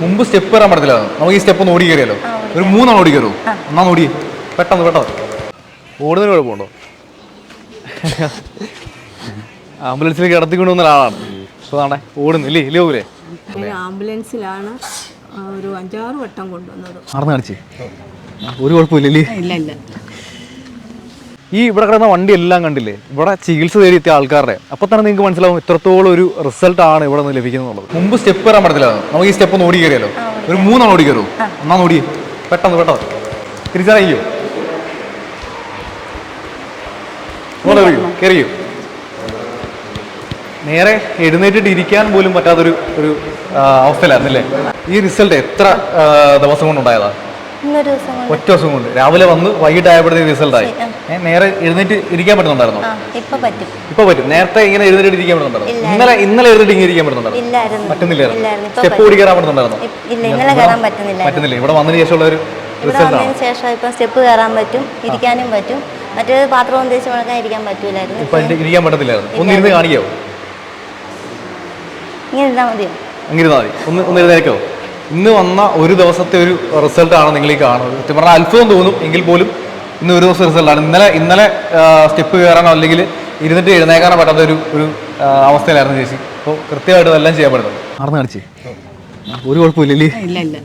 മുമ്പ് സ്റ്റെപ്പ് വരാൻ പറ്റത്തില്ല നമുക്ക് ഈ സ്റ്റെപ്പ് ഒന്ന് ഓടി കയറിയല്ലോ ഒരു മൂന്നാണ് ഓടി കയറൂ ഒന്നാന്ന് ഓടി. പെട്ടെന്ന് പെട്ടെന്ന്. ഓടുന്നതിന് കുഴപ്പമുണ്ടോ? ആംബുലൻസിൽ കിടത്തിക്കൊണ്ട് വന്ന ഒരാളാണ്. അതാണേ ഓടുന്നു. ഇല്ലേ ഇല്ലേ പോലെ ആംബുലൻസിലാണ് ഒരു അഞ്ചാറ് വട്ടം കൊണ്ടുവന്നത്. കാണിച്ചേ. ഒരു കുഴപ്പമില്ല ഇല്ലേ? ഇല്ല ഇല്ല. ഈ ഇവിടെ കിടന്ന വണ്ടി എല്ലാം കണ്ടില്ലേ? ഇവിടെ ചികിത്സ തേടി എത്തിയ ആൾക്കാരുടെ. അപ്പൊ തന്നെ നിങ്ങൾക്ക് മനസ്സിലാവും ഇത്രത്തോളം ഒരു റിസൾട്ട് ആണ് ഇവിടെ നിന്ന് ലഭിക്കുന്നത് മുമ്പ് സ്റ്റെപ്പ് വരാൻ പറ്റത്തില്ല. നമുക്ക് ഈ സ്റ്റെപ്പ് ഒന്ന് ഓടി കയറിയല്ലോ ഒരു മൂന്നാണ് ഓടി കയറൂ. ഒന്നാം ഓടി. പെട്ടെന്ന് പെട്ടെന്ന്. തിരിച്ചറിയോ കയറിയോ നേരെ എഴുന്നേറ്റിട്ട് ഇരിക്കാൻ പോലും പറ്റാത്തൊരു ഒരു അവസ്ഥയിലായിരുന്നില്ലേ? ഈ റിസൾട്ട് എത്ര ദിവസം കൊണ്ടുണ്ടായതാ ഇന്നൊരു ദിവസം കൊണ്ട് ഒറ്റ ദിവസം കൊണ്ട്. രാവിലെ വന്ന് വൈകിട്ട് ആയപ്പോഴത്തേക്ക് റിസൾട്ട് ആയി. നേരെ എഴുന്നേറ്റ് ഇരിക്കാൻ പറ്റുന്നുണ്ടായിരുന്നോ? ഇപ്പൊ പറ്റും. നേരത്തെ ഇങ്ങനെ എഴുന്നേറ്റ് ഇരിക്കാൻ പറ്റുന്നുണ്ടായിരുന്നു? ഇന്നലെ ഇന്നലെ എഴുന്നേറ്റ് ഇങ്ങനെ ഇരിക്കാൻ പറ്റുന്നുണ്ടായിരുന്നു? പറ്റുന്നില്ലായിരുന്നു. സ്റ്റെപ്പ് ഓടി കയറാൻ പറ്റുന്നുണ്ടായിരുന്നോ പറ്റുന്നില്ല. ഇവിടെ വന്നതിന് ശേഷമുള്ള ഒരു ശേഷം ഇപ്പൊ സ്റ്റെപ്പ് കയറാൻ പറ്റും ഇരിക്കാനും പറ്റും. മറ്റേത് പാത്രം തേച്ച് മുഴക്കാൻ ഇരിക്കാൻ പറ്റൂലായിരുന്നു. ഇരിക്കാൻ പറ്റത്തില്ലായിരുന്നു. ഒന്ന് ഇരുന്ന് കാണിക്കാവോ ഇങ്ങനെ ഇരുന്നാ മതിയോ? അങ്ങിരുന്നാൽ മതി. ഒന്ന് ഒന്ന് എഴുന്നേക്കോ ഇന്ന് വന്ന ഒരു ദിവസത്തെ ഒരു റിസൾട്ടാണ് ആണ് നിങ്ങൾ ഈ കാണുന്നത്. സത്യം പറഞ്ഞാൽ അത്ഭുതം തോന്നും എങ്കിൽ പോലും ഇന്ന് ഒരു ദിവസം റിസൾട്ടാണ് ആണ്. ഇന്നലെ ഇന്നലെ സ്റ്റെപ്പ് കയറാനോ അല്ലെങ്കിൽ ഇരുന്നിട്ട് എഴുന്നേക്കാനോ പറ്റാത്ത ഒരു ഒരു അവസ്ഥയിലായിരുന്നു ചേച്ചി. അപ്പോൾ കൃത്യമായിട്ട് ഇതെല്ലാം ചെയ്യാൻ പറ്റുന്നത് നടന്ന് കാണിച്ചേ. ഒരു കുഴപ്പമില്ലല്ലേ? ഇല്ല ഇല്ല.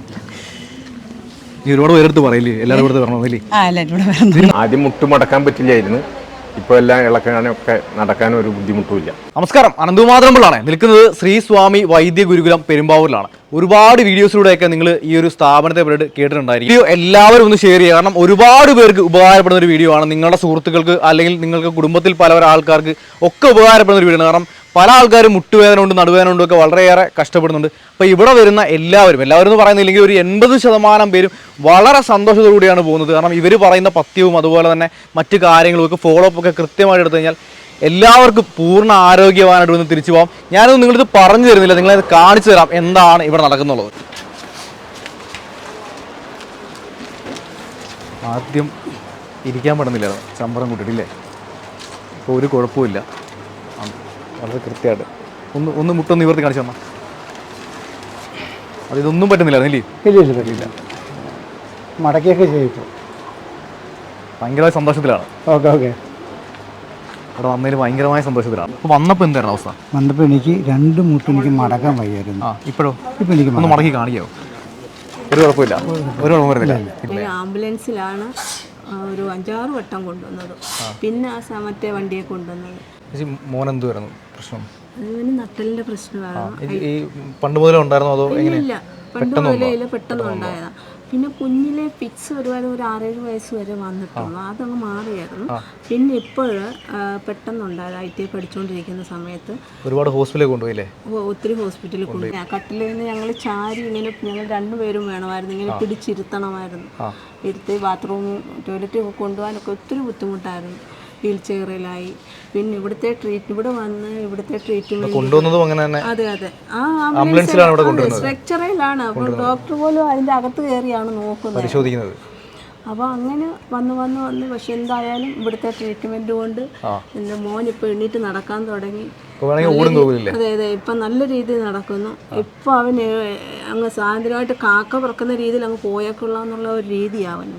ഈ ഒരുപാട് പേരെടുത്ത് പറയില്ലേ? എല്ലാവരും ആദ്യം മുട്ടുമടക്കാൻ പറ്റില്ലായിരുന്നു. ഇപ്പോൾ എല്ലാം ഇളക്കാനൊക്കെ നടക്കാനും ഒരു ബുദ്ധിമുട്ടുമില്ല. നമസ്കാരം. അനന്തുമാതരമ്പിളാണ് നിൽക്കുന്നത് ശ്രീ സ്വാമി വൈദ്യ ഗുരുകുലം പെരുമ്പാവൂരിലാണ്. ഒരുപാട് വീഡിയോസിലൂടെയൊക്കെ നിങ്ങൾ ഈ ഒരു സ്ഥാപനത്തെ പറ്റി കേട്ടിട്ടുണ്ടായിരിക്കും. വീഡിയോ എല്ലാവരും ഒന്ന് ഷെയർ ചെയ്യുക. കാരണം ഒരുപാട് പേർക്ക് ഉപകാരപ്പെടുന്ന ഒരു വീഡിയോ ആണ് നിങ്ങളുടെ സുഹൃത്തുക്കൾക്ക് അല്ലെങ്കിൽ നിങ്ങൾക്ക് കുടുംബത്തിൽ പല ആൾക്കാർക്ക് ഒക്കെ ഉപകാരപ്പെടുന്ന ഒരു വീഡിയോ ആണ്. കാരണം പല ആൾക്കാരും മുട്ടുവേദന കൊണ്ട് നടുവേദന കൊണ്ടും ഒക്കെ വളരെയേറെ കഷ്ടപ്പെടുന്നുണ്ട്. അപ്പോൾ ഇവിടെ വരുന്ന എല്ലാവരും എല്ലാവരും എന്ന് പറയുന്നില്ലെങ്കിൽ ഒരു എൺപത് ശതമാനം പേരും വളരെ സന്തോഷത്തോടുകൂടിയാണ് പോകുന്നത്. കാരണം ഇവർ പറയുന്ന പഥ്യവും അതുപോലെ തന്നെ മറ്റു കാര്യങ്ങളും ഒക്കെ ഫോളോ അപ്പ് ഒക്കെ കൃത്യമായിട്ട് എടുത്തു കഴിഞ്ഞാൽ എല്ലാവർക്കും പൂർണ ആരോഗ്യവാനായിട്ട് വന്ന് തിരിച്ചു പോകാം. ഞാനത് നിങ്ങളിത് പറഞ്ഞു തരുന്നില്ല. നിങ്ങളത് കാണിച്ചു തരാം എന്താണ് ഇവിടെ നടക്കുന്നുള്ളത്. ആദ്യം ഇരിക്കാൻ പറ്റുന്നില്ല. ചമ്പറം കൂട്ടിട്ടില്ലേ ഇപ്പോൾ ഒരു കുഴപ്പമില്ല വളരെ കൃത്യമായിട്ട്. ഒന്ന് ഒന്ന് മുട്ടൊന്ന് ഇവർത്തി കാണിച്ചു തന്നാ. അത് ഇതൊന്നും പറ്റുന്നില്ല ഇല്ലേ ഇല്ല ഇല്ല പറ്റില്ല മടക്കിയൊക്കെ ചെയ്യും ഇപ്പോൾ ഭയങ്കരമായ സന്തോഷത്തിലാണ്. Okay okay. അവിടെ വന്നതിൽ ഭയങ്കരമായ സന്തോഷത്തിലാണ്. അപ്പോൾ വന്നപ്പോൾ എന്തായിരുന്നു അവസ്ഥ? വന്നപ്പോൾ എനിക്ക് രണ്ട് മുട്ടും എനിക്ക് മടക്കാൻ വയ്യായിരുന്നു. ആ ഇപ്പോഴോ? ഇപ്പം എനിക്ക് ഒന്ന് മടക്കി കാണിക്കാവോ ഒരു കുഴപ്പമില്ല. ഒരു കുഴപ്പം വരുന്നില്ല. ആംബുലൻസിലാണ് ഒരു അഞ്ചാറ് വട്ടം കൊണ്ടുവന്നത്. പിന്നെ ആ സമയത്തെ മറ്റേ വണ്ടിയെ കൊണ്ടുവന്നത്. ചേച്ചി മോൻ എന്തുവായിരുന്നു പ്രശ്നം നട്ടലിന്റെ പ്രശ്നമായിരുന്നു ഈ പണ്ട് മുതലേ ഉണ്ടായിരുന്നോ അതോ ഇല്ല പണ്ട് മുതലേ പെട്ടെന്ന് ഉണ്ടായതാ. പിന്നെ കുഞ്ഞിലെ ഫിക്സ് ഒരുപാട് ഒരു ആറേഴ് വയസ്സ് വരെ വന്നിട്ടുള്ളൂ. അതങ്ങ് മാറിയായിരുന്നു. പിന്നെ ഇപ്പോൾ പെട്ടെന്നുണ്ടായത് ഐ ടി പഠിച്ചുകൊണ്ടിരിക്കുന്ന സമയത്ത്. ഒരുപാട് ഹോസ്പിറ്റലിൽ കൊണ്ടുപോയില്ലേ? ഒത്തിരി ഹോസ്പിറ്റലിൽ കൊണ്ടുപോയി. കട്ടിലിൽ നിന്ന് ഞങ്ങൾ ചാരി ഇങ്ങനെ ഞങ്ങൾ രണ്ടുപേരും വേണമായിരുന്നു. ഇങ്ങനെ പിടിച്ചിരുത്തണമായിരുന്നു. ഇരുത്തി ബാത്റൂമും ടോയ്ലറ്റ് കൊണ്ടുപോകാനൊക്കെ ഒത്തിരി ബുദ്ധിമുട്ടായിരുന്നു. വീൽ ചെയറിലായി. പിന്നെ ഇവിടുത്തെ ട്രീറ്റ് ഇവിടെ വന്ന് ഇവിടുത്തെ ട്രീറ്റ്മെന്റ് കൊണ്ടുവന്നതും അങ്ങനെ തന്നെ. അതെ അതെ. ആ ആംബുലൻസിലാണ് ഇവിടെ സ്ട്രക്ചറിലാണ് അപ്പോൾ ഡോക്ടർ പോലും അതിന്റെ അകത്ത് കയറിയാണ് നോക്കുന്നത്. പരിശോധിക്കുന്നത്. അപ്പോൾ അങ്ങനെ വന്ന് വന്ന് വന്ന് പക്ഷെ എന്തായാലും ഇവിടുത്തെ ട്രീറ്റ്മെന്റ് കൊണ്ട് എന്റെ മോൻ ഇപ്പോൾ എണ്ണീറ്റ് നടക്കാൻ തുടങ്ങി. അതെ അതെ. ഇപ്പം നല്ല രീതിയിൽ നടക്കുന്നു. ഇപ്പം അവന് അങ്ങ് സ്വാതന്ത്ര്യമായിട്ട് കാക്ക പറക്കുന്ന രീതിയിൽ അങ്ങ് പോയേക്കൊള്ളാന്നുള്ള ഒരു രീതിയാവൻ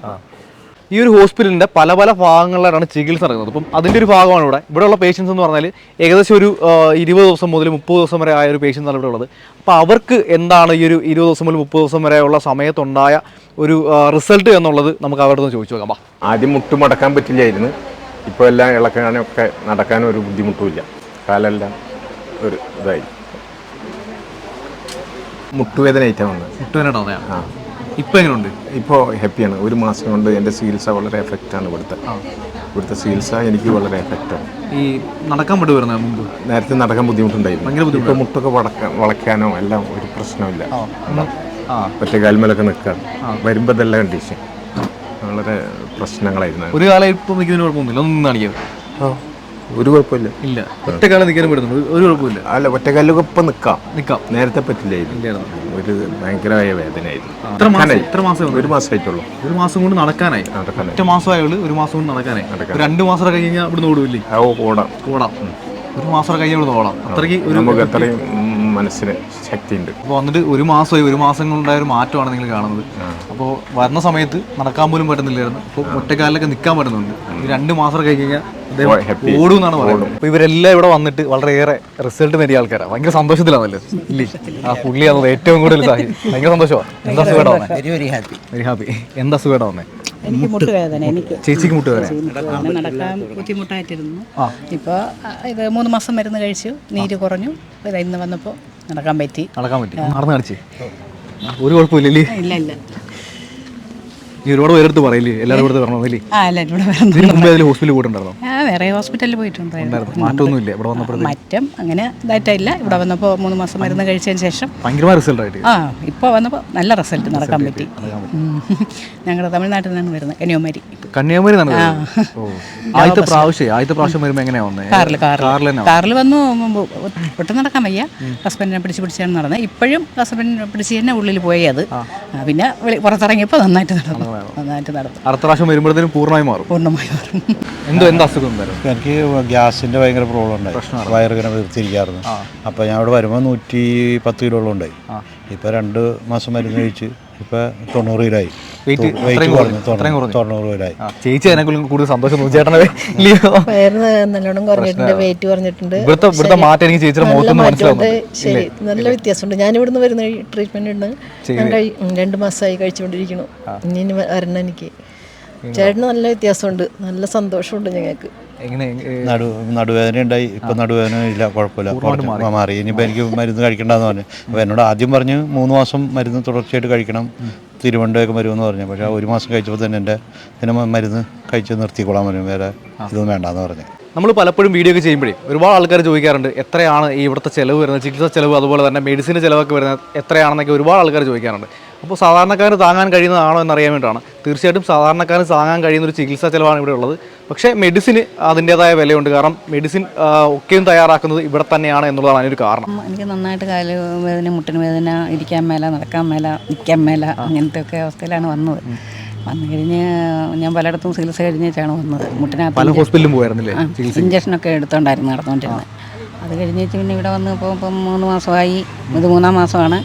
ഈ ഒരു ഹോസ്പിറ്റലിന്റെ പല പല ഭാഗങ്ങളിലാണ് ചികിത്സ നടക്കുന്നത്. അപ്പം അതിന്റെ ഒരു ഭാഗമാണ് ഇവിടെ. ഇവിടെയുള്ള പേഷ്യൻസ് എന്ന് പറഞ്ഞാൽ ഏകദേശം ഒരു ആ, ഇരുപത് ദിവസം മുതൽ മുപ്പത് ദിവസം വരെ ആയ ഒരു പേഷ്യൻസ് ആണ് ഇവിടെ ഉള്ളത് അപ്പോൾ അവർക്ക് എന്താണ് ഈ ഒരു ഇരുപത് ദിവസം മുതൽ മുപ്പത് ദിവസം വരെ ഉള്ള സമയത്തുണ്ടായ ഒരു റിസൾട്ട് എന്നുള്ളത് നമുക്ക് അവരുടെ നിന്ന് ചോദിച്ചു നോക്കാം. വാ. ആദ്യം മുട്ട് മടക്കാൻ പറ്റില്ലായിരുന്നു. ഇപ്പോൾ എല്ലാം ഇളക്കാനൊക്കെ നടക്കാനും ഒരു ബുദ്ധിമുട്ടുമില്ല. കാലെല്ലാം ഒരു ഇതായി. മുട്ടുവേദന ഐറ്റം വന്നത്. മുട്ടുവേദന ഉണ്ടാവുന്നതാണ്. ഇപ്പം എങ്ങനെയുണ്ട് ഇപ്പോൾ ഹാപ്പിയാണ്. ഒരു മാസം കൊണ്ട് എന്റെ ചികിത്സ വളരെ എഫക്റ്റാണ് ഇവിടുത്തെ. ഇവിടുത്തെ ചികിത്സ എനിക്ക് വളരെ എഫക്റ്റാണ്. ഈ നടക്കാൻ വിട്ടു വരുന്ന മുമ്പ്? നേരത്തെ നടക്കാൻ ബുദ്ധിമുട്ടുണ്ടായിരുന്നു. ഭയങ്കര ഇപ്പോൾ മുട്ടൊക്കെ വളക്കാൻ വളയ്ക്കാനോ എല്ലാം ഒരു പ്രശ്നമില്ല ആ. ഒറ്റ കാൽമേലൊക്കെ നിൽക്കാം വരുമ്പോൾ ഇതെല്ലാം കണ്ടീഷൻ വളരെ പ്രശ്നങ്ങളായിരുന്നു. ഒരു കാലം ഇപ്പം നിൽക്കുന്നതിന് കുഴപ്പമൊന്നുമില്ല. ഒന്നും കാണിക്കാം. ഒരു കുഴപ്പമില്ല. ഇല്ല. ഒറ്റക്കാലം നിൽക്കാനും പറ്റുന്നു ഒരു- കുഴപ്പമില്ല. അല്ല ഒറ്റക്കാലൊക്കെ ഇപ്പം നിൽക്കാം. നിൽക്കാം. നേരത്തെ പറ്റില്ലായിരുന്നു ഒരു ഭയങ്കരമായ വേദനയായിരുന്നു. ഒരു മാസമായിട്ടുള്ളൂ. ഒരു മാസം കൊണ്ട് നടക്കാനായി. ഒറ്റ മാസമായുള്ളൂ ഒരു മാസം കൊണ്ട് നടക്കാനായി. രണ്ടു മാസം കഴിഞ്ഞ് കഴിഞ്ഞാൽ ഇവിടുന്ന് ഓടുമില്ലേ ആ ഓ, ഓടാം. ഓടാം. ഒരു മാസം കഴിഞ്ഞ് ഇവിടുന്ന് ഓടാം. അത്രയ്ക്ക് ഒരു നമുക്ക് അത്രയും മനസ്സിന് ശക്തിയുണ്ട്. അപ്പോൾ വന്നിട്ട് ഒരു മാസമായി ഒരു മാസം കൊണ്ടുണ്ടായ ഒരു മാറ്റമാണ് നിങ്ങൾ കാണുന്നത്. അപ്പോൾ വരുന്ന സമയത്ത് നടക്കാൻ പോലും പറ്റുന്നില്ലായിരുന്നു. അപ്പോൾ ഒറ്റക്കാലിലൊക്കെ നിൽക്കാൻ പറ്റുന്നുണ്ട്. ഈ രണ്ട് മാസം കഴിഞ്ഞ് കഴിഞ്ഞാൽ. ഓടും എന്നാണ് പറയുന്നത്. അപ്പോൾ ഇവരെല്ലാം ഇവിടെ വന്നിട്ട് വളരെയേറെ റിസൾട്ട് നേടിയ ആൾക്കാരാണ് ഭയങ്കര സന്തോഷത്തിലാണല്ലേ? ഇല്ലേ? ആ പുള്ളി ആണോ ഏറ്റവും കൂടുതൽ സഹായി ഭയങ്കര സന്തോഷമാണ് എന്താ വന്നേ? Very very happy very happy എന്താ സുഖമായിട്ട് വന്നേ? എനിക്ക് മുട്ടുവേദന എനിക്ക് ചേച്ചിക്ക് മുട്ടുവേദന. നടക്കാൻ ബുദ്ധിമുട്ടായിട്ടിരുന്നു. ഇപ്പോൾ ഇത് മൂന്ന് മാസം മരുന്ന് കഴിച്ചു. നീര് കുറഞ്ഞു. ഇത് ഇന്ന് വന്നപ്പോൾ നടക്കാൻ പറ്റി. നടക്കാൻ പറ്റി. നടന്നു കാണിച്ചു. ഒരു കുഴപ്പമില്ലല്ലേ? ഇല്ല ഇല്ല. നീ ഒരുപാട് പേരെടുത്ത് പറയില്ലേ? എല്ലാവരും കൂടെ വരണമല്ലേ ആ അല്ല കൂടെ ഇതിന് മുമ്പേ അതിൽ ഹോസ്പിറ്റലിൽ പോയിട്ടുണ്ടായിരുന്നോ? ആ വേറെ ഹോസ്പിറ്റലിൽ പോയിട്ടുണ്ടായിരുന്നു. ഉണ്ടായിരുന്നു. മാറ്റമൊന്നുമില്ല. ഇവിടെ വന്നപ്പോഴത്തേക്ക്. മറ്റും അങ്ങനെ ഇതായിട്ടില്ല. ഇവിടെ വന്നപ്പോൾ മൂന്ന് മാസം മരുന്ന് കഴിച്ചതിന് ശേഷം. ഭയങ്കരമായ റിസൾട്ട് ആയിട്ട്. ആ ഇപ്പോൾ വന്നപ്പോൾ നല്ല റിസൾട്ട് നടക്കാൻ പറ്റി. ഞങ്ങൾ തമിഴ്നാട്ടിൽ നിന്നാണ് വരുന്നത്. കന്യാകുമാരി കന്യാകുമാരി നടന്നത്. ഓ. ആദ്യത്തെ പ്രാവശ്യം ആദ്യത്തെ പ്രാവശ്യം വരുമ്പോ എങ്ങനെയാ വന്നത് കാറിൽ കാറിൽ വന്നു? ഒട്ടും നടക്കാൻ വയ്യ. ഹസ്ബൻഡിനെ പിടിച്ച് പിടിച്ചാണ് നടന്നത്. ഇപ്പോഴും ഹസ്ബൻഡിനെ പിടിച്ച് തന്നെ ഉള്ളിൽ പോയി അത്. ആ, പിന്നെ വെളി പുറത്തിറങ്ങിയപ്പോൾ നന്നായിട്ട് നടന്നു. നന്നായിട്ട് നടന്നു. അടുത്ത പ്രാവശ്യം വരുമ്പോഴത്തേനും പൂർണമായി മാറും. പൂർണമായി മാറും. എന്തോ എന്ത് അസുഖം എനിക്ക് ഗ്യാസിന്റെ ഭയങ്കര പ്രോബ്ലം ഉണ്ടായി. വയറിങ്ങനെ വീർത്തിരിക്കായിരുന്നു അപ്പോൾ ഞാൻ ഇവിടെ വരുമ്പോൾ നൂറ്റി പത്ത് കിലോളം ഉണ്ടായി. ഇപ്പോൾ രണ്ട് മാസം മരുന്ന് കഴിച്ച് ഇപ്പോൾ തൊണ്ണൂറ് കിലോയി ചേച്ചി അതിനെക്കുറിച്ച് കൂടുതൽ സന്തോഷം നല്ലോണം കുറഞ്ഞിട്ടുണ്ട് വെയിറ്റ് കുറഞ്ഞിട്ടുണ്ട്. ഇവിടുത്തെ ഇവിടുത്തെ മാറ്റം എനിക്ക് ചേച്ചിയുടെ നല്ല മുഖത്തൊന്നും വ്യത്യാസമുണ്ട്. ഞാൻ ഇവിടുന്ന് വരുന്ന ട്രീറ്റ്മെന്റ് ഉണ്ട് ഞാൻ രണ്ട് മാസമായി കഴിച്ചുകൊണ്ടിരിക്കുന്നു. ഇനി ഇനി വരണം എനിക്ക്. ചേട്ടന് നല്ല വ്യത്യാസമുണ്ട്. നല്ല സന്തോഷമുണ്ട് ഞങ്ങൾക്ക്. എങ്ങനെ നടു നടുവേദന ഉണ്ടായി. ഇപ്പം നടുവേദന ഇല്ല കുഴപ്പമില്ല. മാറി. ഇനിയിപ്പോൾ എനിക്ക് മരുന്ന് കഴിക്കണ്ടെന്ന് പറഞ്ഞു. അപ്പോൾ എന്നോട് ആദ്യം പറഞ്ഞു മൂന്ന് മാസം മരുന്ന് തുടർച്ചയായിട്ട് കഴിക്കണം. തിരുവനന്തപുരമൊക്കെ വരുമെന്ന് പറഞ്ഞു. പക്ഷേ ആ ഒരു മാസം കഴിച്ചപ്പോൾ തന്നെ എന്റെ പിന്നെ മരുന്ന് കഴിച്ച് നിർത്തിക്കൊള്ളാൻ പറഞ്ഞു. വേറെ ഇതൊന്നും വേണ്ടെന്ന് പറഞ്ഞു. നമ്മൾ പലപ്പോഴും വീഡിയോ ഒക്കെ ചെയ്യുമ്പോഴേ ഒരുപാട് ആൾക്കാർ ചോദിക്കാറുണ്ട് എത്രയാണ് ഈ ഇവിടുത്തെ ചിലവ് വരുന്നത്? ചികിത്സാ ചിലവ് അതുപോലെ തന്നെ മെഡിസിന്റെ ചിലവൊക്കെ വരുന്നത് എത്രയാണെന്നൊക്കെ ഒരുപാട് ആൾക്കാർ ചോദിക്കാറുണ്ട്. അപ്പോൾ സാധാരണക്കാരന് താങ്ങാൻ കഴിയുന്നതാണോ എന്നറിയാൻ വേണ്ടിയിട്ടാണ്. തീർച്ചയായിട്ടും സാധാരണക്കാരന് താങ്ങാൻ കഴിയുന്ന ഒരു ചികിത്സാ ചിലവാണ് ഇവിടെ ഉള്ളത്. പക്ഷേ മെഡിസിന് അതിന്റേതായ വിലയുണ്ട്. കാരണം മെഡിസിൻ ഒക്കെയും തയ്യാറാക്കുന്നത് ഇവിടെ തന്നെയാണ് എന്നുള്ളതാണ് അതിനൊരു കാരണം. എനിക്ക് നന്നായിട്ട് കാൽ വേദന മുട്ടിന് വേദന ഇരിക്കാൻ മേല നടക്കാൻ മേല നിൽക്കാൻ മേല അങ്ങനത്തെ ഒക്കെ അവസ്ഥയിലാണ് വന്നത്. വന്നു കഴിഞ്ഞ് ഞാൻ പലയിടത്തും ചികിത്സ കഴിഞ്ഞിട്ടാണ് വന്നത്. പല മുട്ടിനകത്ത് ഹോസ്പിറ്റലിലും പോയായിരുന്നില്ലേ ഇഞ്ചക്ഷനൊക്കെ എടുത്തോണ്ടായിരുന്നു നടന്നുകൊണ്ടിരുന്നത് അത് കഴിഞ്ഞ് പിന്നെ ഇവിടെ വന്ന് ഇപ്പോൾ ഇപ്പം മൂന്ന് മാസമായി. ഇത് മൂന്നാം മാസമാണ്.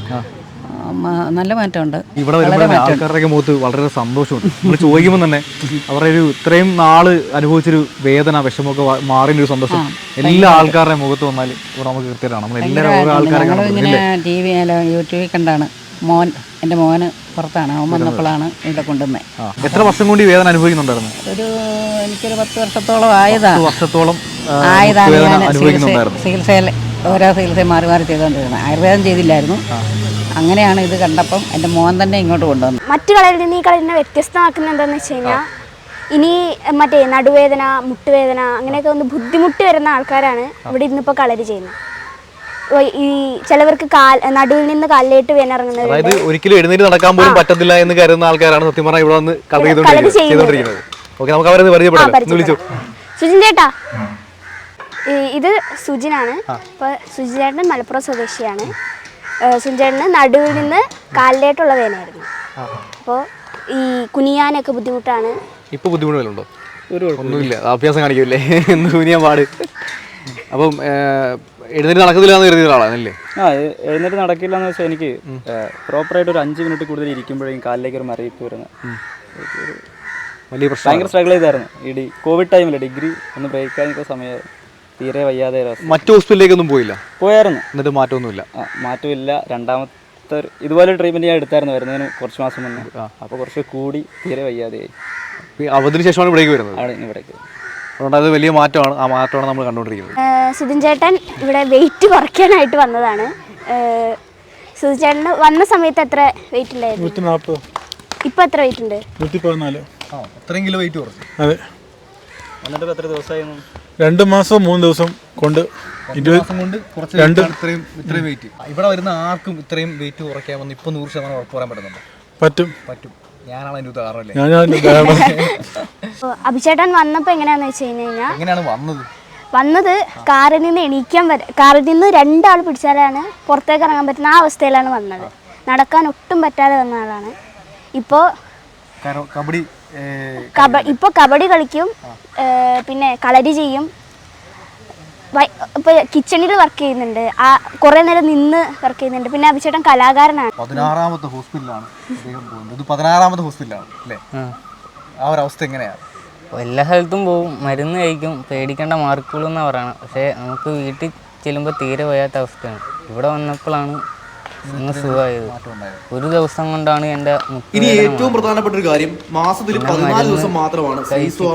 നല്ല മാറ്റമുണ്ട്. ഇവിടെ ആൾക്കാരുടെയൊക്കെ മുഖത്ത് വളരെ സന്തോഷമുണ്ട്. നമ്മൾ ചോദിക്കുമ്പോൾ തന്നെ അവരുടെ ഒരു ഇത്രയും നാൾ അനുഭവിച്ചൊരു വേദന വിഷമമൊക്കെ മാറിയ ഒരു സന്തോഷം. എല്ലാ ആൾക്കാരുടെ മുഖത്ത് വന്നാൽ ഇവിടെ നമുക്ക് കൃത്യമാണ് നമ്മൾ ആൾക്കാരെ ടി വി യൂട്യൂബിൽ കണ്ടാണ്. മോൻ എന്റെ മോന് പുറത്താണ്. അവൻ വന്നപ്പോഴാണ് ഇവിടെ കൊണ്ടുവന്നത് എത്ര വർഷം കൂടി വേദന അനുഭവിക്കുന്നുണ്ടായിരുന്നു? ഒരു എനിക്കൊരു പത്ത് വർഷത്തോളം ആയതാണ് വർഷത്തോളം ആയതാണ് ചികിത്സയിൽ ഓരോ ചികിത്സയും മാറി മാറി ചെയ്തുകൊണ്ടിരുന്നത്. ആയുർവേദം ചെയ്തില്ലായിരുന്നു. അങ്ങനെയാണ് ഇത് കണ്ടപ്പം എന്റെ മോൻ തന്നെ ഇങ്ങോട്ട് കൊണ്ടുവന്നു മറ്റു കളരിൽ നിന്ന് ഈ കളരിനെ വ്യത്യസ്തമാക്കുന്ന എന്താണെന്ന് വെച്ച് കഴിഞ്ഞാൽ ഇനി മറ്റേ നടുവേദന മുട്ടുവേദന അങ്ങനെയൊക്കെ ഒന്ന് ബുദ്ധിമുട്ട് വരുന്ന ആൾക്കാരാണ് ഇവിടെ ഇന്നിപ്പോൾ കളരി ചെയ്യുന്നത്. ഈ ചിലവർക്ക് കാൽ നടുവിൽ നിന്ന് കാലിലേട്ട് വേനിറങ്ങുന്നത് അതായത് ഒരിക്കലും എഴുന്നേറ്റ് നടക്കാൻ പോലും പറ്റത്തില്ല എന്ന് കരുതുന്ന ആൾക്കാരാണ് സത്യം പറഞ്ഞാൽ ഇവിടെ വന്ന് കളർ കളരി ചെയ്തുകൊണ്ടിരിക്കുന്നത് ചെയ്യുന്നത്. ഓക്കെ നമുക്ക് അവരെ പരിചയപ്പെടാം. വിളിച്ചു. സുജിൻ ചേട്ടാ. ഈ- ഇത് സുജിനാണ്. അപ്പോൾ സുജിൻ ചേട്ടൻ മലപ്പുറം സ്വദേശിയാണ്. ഏഹ് സുജിൻ ചേട്ടന് നടുവിൽ നിന്ന് കാലിലേട്ടുള്ള വേദനയായിരുന്നു. അപ്പോൾ ഈ കുനിയാനൊക്കെ ബുദ്ധിമുട്ടാണ്. ഇപ്പൊ ബുദ്ധിമുട്ട് വല്ലതുണ്ടോ? ഒന്നുമില്ല. അഭ്യാസം കാണിക്കില്ലേ? എന്ന് കുനിയാൻ പാട്. അപ്പം എഴുന്നേറ്റ് നടക്കത്തില്ല എന്ന് കരുതിയ ഒരാളാണല്ലേ ആ എഴുന്നേറ്റ് നടക്കില്ല എന്ന് വെച്ചാൽ എനിക്ക് പ്രോപ്പറായിട്ട് ഒരു അഞ്ച് മിനിറ്റ് കൂടുതൽ ഇരിക്കുമ്പോഴേക്കും കാലിലേക്ക് ഒരു മറിയിപ്പ് വരുന്ന വലിയ പ്രശ്നം ഭയങ്കര സ്ട്രഗിൾ ചെയ്തായിരുന്നു. ഈ ഡി കോവിഡ് ടൈമിൽ ഡിഗ്രി ഒന്ന് ബ്രേക്ക് ആയിരുന്ന സമയം തീരെ വയ്യാതെ. മറ്റു ഹോസ്പിറ്റലിലേക്കൊന്നും പോയില്ല? പോയായിരുന്നു. എന്നിട്ട് മാറ്റമൊന്നുമില്ല? മാറ്റമില്ല. രണ്ടാമത്തെ ഇതുപോലെ ട്രീറ്റ്മെന്റ് ഞാൻ എടുത്തായിരുന്നു വരുന്നതിന് കുറച്ച് മാസം മുന്നേ. അപ്പോൾ കുറച്ച് കൂടി തീരെ വയ്യാതെയായി ഈ അവധിന് ശേഷമാണ് ഇവിടേക്ക് വരുന്നത്? ആണ് ഇവിടേക്ക് അതുകൊണ്ട് അത് വലിയ മാറ്റമാണ്. ആ മാറ്റമാണ് നമ്മൾ കണ്ടുകൊണ്ടിരിക്കുന്നത്. സുധിൻ ചേട്ടൻ ഇവിടെ വെയിറ്റ് കുറയ്ക്കാനായിട്ട് വന്നതാണ്. സുധിൻ ചേട്ടന് വന്ന സമയത്ത് എത്ര വെയിറ്റ് ഉണ്ടായിരുന്നു? ഇപ്പൊ എത്ര വെയിറ്റ് ഉണ്ട്? നൂറ്റി പതിനാല് ആ അത്രയും കിലോ വെയിറ്റ് കുറച്ചു. അതെ. എന്നിട്ട് എത്ര ദിവസമായിരുന്നു രണ്ട് മാസം മൂന്ന് ദിവസം കൊണ്ട് ഇരുപത് മാസം കൊണ്ട് കുറച്ച് രണ്ട് weight ഇത്രയും ഇത്രയും വെയിറ്റ് ഇവിടെ വരുന്ന ആർക്കും ഇത്രയും വെയിറ്റ് കുറയ്ക്കാമെന്ന് ഇപ്പൊ നൂറ് ശതമാനം ഉറപ്പ് പറയാൻ പറ്റുന്നുണ്ട്? പറ്റും. പറ്റും. ഞാനാണ് ഉദാഹരണം. അഭിചേട്ടൻ വന്നപ്പോൾ എങ്ങനെയാന്ന് വെച്ച് കഴിഞ്ഞ് കഴിഞ്ഞാൽ എങ്ങനെയാണ് വന്നത്? വന്നത് കാറിൽ നിന്ന് എണീക്കാൻ വരെ കാറിൽ നിന്ന് രണ്ടാൾ പിടിച്ചാലാണ് പുറത്തേക്ക് ഇറങ്ങാൻ പറ്റുന്ന ആ അവസ്ഥയിലാണ് വന്നത്. നടക്കാൻ ഒട്ടും പറ്റാതെ വന്ന ആളാണ്. ഇപ്പോൾ കബഡി ഇപ്പോൾ കബഡി കളിക്കും പിന്നെ കളരി ചെയ്യും. ഇപ്പൊ കിച്ചണിൽ വർക്ക് ചെയ്യുന്നുണ്ട്. ആ കുറെ നേരം നിന്ന് വർക്ക് ചെയ്യുന്നുണ്ട്. പിന്നെ അഭിഷേകം കലാകാരനാണ്. പതിനാറാമത്തെ ഹോസ്പിറ്റലാണ് ഇത് പതിനാറാമത്തെ ഹോസ്പിറ്റലാണ് അല്ലേ? ആ. ഒരു അവസ്ഥ എങ്ങനെയാണ്? എല്ലാ സ്ഥലത്തും പോവും മരുന്ന് കഴിക്കും. പേടിക്കേണ്ട മാർക്കുകളെന്നാണ് പറയണം പക്ഷേ നമുക്ക് വീട്ടിൽ ചെല്ലുമ്പോൾ തീരെ വയ്യാത്ത അവസ്ഥയാണ്. ഇവിടെ വന്നപ്പോഴാണ് സുഖമായത് ഒരു ദിവസം കൊണ്ടാണ് എന്റെ ഇനി ഏറ്റവും പ്രധാനപ്പെട്ട ഒരു കാര്യം മാസത്തിൽ പതിനാല് ദിവസം മാത്രമാണ്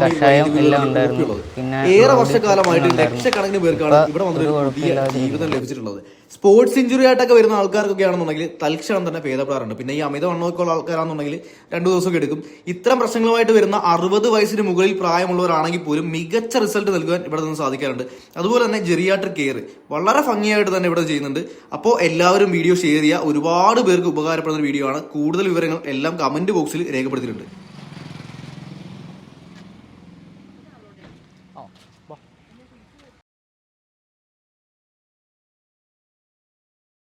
കഷായം എല്ലാം ഉണ്ടായിരുന്നു. പിന്നെ ഏറെ വർഷക്കാലമായിട്ട്. ലക്ഷക്കണക്കിന് പേർക്കാണ് ഇവിടെ വന്നൊരു ജീവിതം ലഭിച്ചിട്ടുള്ളത് സ്പോർട്സ് ഇഞ്ചുറി ആയിട്ടൊക്കെ വരുന്ന ആൾക്കാർക്കൊക്കെ ആണെന്നുണ്ടെങ്കിൽ തൽക്ഷണം തന്നെ ഭേദപ്പെടാറുണ്ട്. പിന്നെ ഈ അമിത ഉള്ള ആൾക്കാരാണെന്നുണ്ടെങ്കിൽ രണ്ടു ദിവസമൊക്കെ എടുക്കും. ഇത്തരം പ്രശ്നങ്ങളുമായിട്ട് വരുന്ന അറുപത് വയസ്സിന് മുകളിൽ പ്രായമുള്ളവരാണെങ്കിൽ പോലും മികച്ച റിസൾട്ട് നൽകുവാൻ ഇവിടെ നിന്ന് സാധിക്കാറുണ്ട്. അതുപോലെ തന്നെ ജെറിയാട്രിക് കെയർ വളരെ ഭംഗിയായിട്ട് തന്നെ ഇവിടെ ചെയ്യുന്നുണ്ട്. അപ്പോൾ എല്ലാവരും വീഡിയോ ഷെയർ ചെയ്യുക. ഒരുപാട് പേർക്ക് ഉപകാരപ്പെടുന്ന വീഡിയോ ആണ്. കൂടുതൽ വിവരങ്ങൾ എല്ലാം കമന്റ് ബോക്സിൽ രേഖപ്പെടുത്തിയിട്ടുണ്ട്.